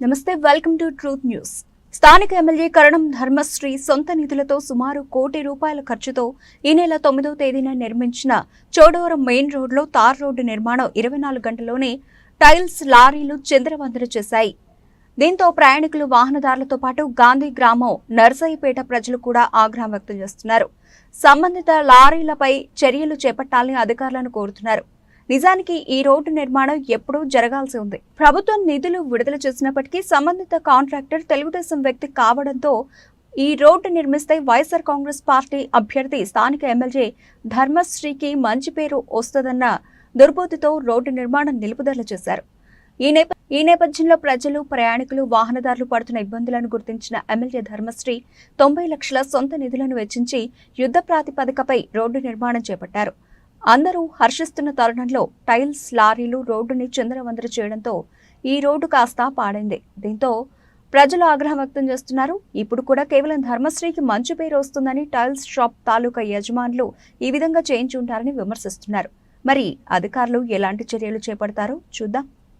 నమస్తే welcome to truth news. స్థానిక MLA Karanam Dharmasri సొంత నిధులతో సుమారు కోటి రూపాయల ఖర్చుతో ఈ నెల తొమ్మిదవ తేదీన నిర్మించిన చోడవరం మెయిన్ రోడ్లో తార్ రోడ్డు నిర్మాణం ఇరవై నాలుగు గంటల్లోనే టైల్స్ లారీలు చంద్రవందన చేశాయి. దీంతో ప్రయాణికులు వాహనదారులతో పాటు గాంధీ గ్రామం నర్సయ్యపేట ప్రజలు కూడా ఆగ్రహం వ్యక్తం చేస్తున్నారు. సంబంధిత లారీలపై చర్యలు చేపట్టాలని అధికారులను కోరుతున్నారు. నిజానికి ఈ రోడ్డు నిర్మాణం ఎప్పుడూ జరగాల్సి ఉంది. ప్రభుత్వం నిధులు విడుదల చేసినప్పటికీ సంబంధిత కాంట్రాక్టర్ తెలుగుదేశం వ్యక్తి కావడంతో ఈ రోడ్డు నిర్మిస్తే వైఎస్ఆర్ కాంగ్రెస్ పార్టీ అభ్యర్థి స్థానిక ఎమ్మెల్యే ధర్మశ్రీకి మంచి పేరు వస్తుందన్న దుర్బోధితో రోడ్డు నిర్మాణం నిలుపుదల చేశారు. ఈ నేప ఈ నేపథ్యంలో ప్రజలు ప్రయాణికులు వాహనదారులు పడుతున్న ఇబ్బందులను గుర్తించిన ఎమ్మెల్యే ధర్మశ్రీ తొంభై లక్షల సొంత నిధులను వెచ్చించి యుద్ధ ప్రాతిపదికపై రోడ్డు నిర్మాణం చేపట్టారు. అందరూ హర్షిస్తున్న తరుణంలో టైల్స్ లారీలు రోడ్డుని చందరవందర చేయడంతో ఈ రోడ్డు కాస్త పాడైంది. దీంతో ప్రజలు ఆగ్రహం వ్యక్తం చేస్తున్నారు. ఇప్పుడు కూడా కేవలం ధర్మశ్రీకి మంచి పేరు వస్తుందని టైల్స్ షాప్ తాలూకా యజమానులు ఈ విధంగా చేయించుంటారని విమర్శిస్తున్నారు. మరి అధికారులు ఎలాంటి చర్యలు చేపడతారో చూద్దాం.